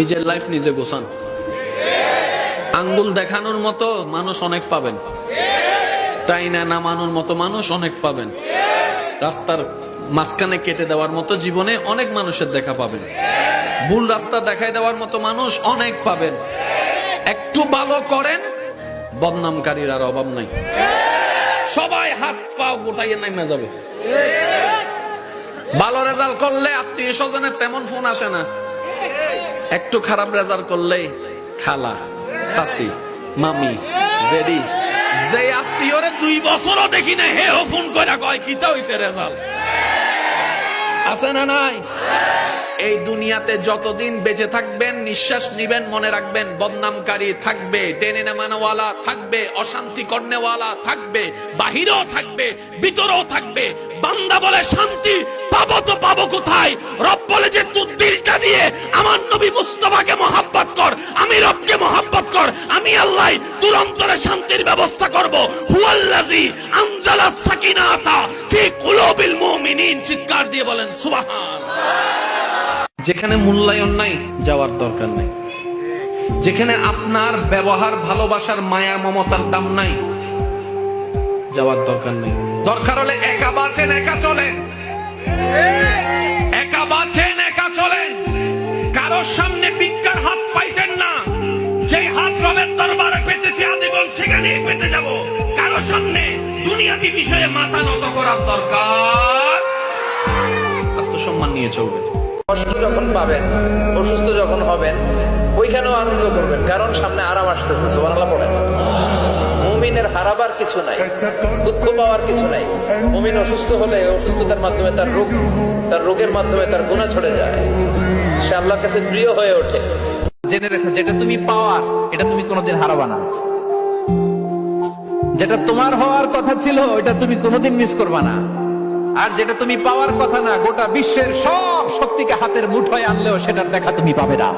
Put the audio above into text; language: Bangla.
নিজের লাইফ নিজে গোছান। আঙ্গুল দেখানোর মতো মানুষ অনেক পাবেন। তাই না নামানোর মতো মানুষ অনেক পাবেন। রাস্তার মাঝখানে কেটে দেওয়ার মতো জীবনে অনেক মানুষের দেখা পাবেন। ভুল রাস্তা দেখাই দেওয়ার মতো মানুষ অনেক পাবেন। একটু ভালো করেন, বদনামকারীর আর অভাব নাই। সবাই হাত পা গোটাইয়ে নামে যাবে। ভালো রেজাল্ট করলে আত্মীয় স্বজনের তেমন ফোন আসে না। একটু খারাপ রেজাল্ট করলেই খালা, সাসি, মামি, জেডি, যে আত্মীয়রে দুই বছরও দেখি না হে ও ফোন করে কয়, কিতা হইছে রেজাল্ট আছে না নাই? এই দুনিয়াতে যতদিন বেঁচে থাকবেন, নিঃশ্বাস নিবেন, মনে রাখবেন, বদনামকারী থাকবে, টেনে নামানোওয়ালা থাকবে, অশান্তি কর্নেওয়ালা থাকবে, বাহিরেও থাকবে, ভিতরেও থাকবে, বান্দা বলে শান্তি পাবো তো পাবো কোথায়? রব বলে যে দিলটা দিয়ে আমার নবী মুস্তফাকে মহাব্বত কর আমি রবকে মহাব্বত কর, আমি আল্লাহ তোর শান্তির ব্যবস্থা করব। হুয়াল্লাজি আনজালা সাকিনাতা ফি কুলুবিল মুমিনিন, চিৎকার দিয়ে বলেন, সুবহান। যেখানে মূল্যায়ন নাই, যাওয়ার দরকার নাই। যেখানে আপনার ব্যবহার, ভালোবাসার মায়া, মমতার দাম নাই, যাওয়ার দরকার নেই। দরকার হলে একা বাঁচেন, একা চলেন। সামনে ভিক্ষার হাত পাইতেন না। সেই হাত রবের দরবারে পেতেছি আজীবন সেখানেই পেতে যাব। কারোর সামনে দুনিয়াবি বিষয়ে মাথা নত করার দরকার। আত্মসম্মান নিয়ে চলবে কষ্ট যখন পাবেন, অসুস্থ যখন হবেন, ওইখানেও আনন্দ করবেন, কারণ সামনে আরাম আসতেছে, সুবহানাল্লাহ পড়েন। মুমিনের হারাবার কিছু নাই, দুঃখ পাওয়ার কিছু নাই। মুমিন অসুস্থ হলে অসুস্থতার মাধ্যমে তার রোগ, তার রোগের মাধ্যমে তার গুণা ছড়ে যায়। সে আল্লাহর কাছে প্রিয় হয়ে ওঠে। জেনে রেখো, যেটা তুমি পাওয়ার এটা তুমি কোনোদিন হারাবা না। যেটা তোমার হওয়ার কথা ছিল এটা তুমি কোনোদিন মিস করবা না। আর যেটা তুমি পাওয়ার কথা না, গোটা বিশ্বের সব শক্তিকে হাতের মুঠোয় আনলেও সেটার দেখা তুমি পাবে না।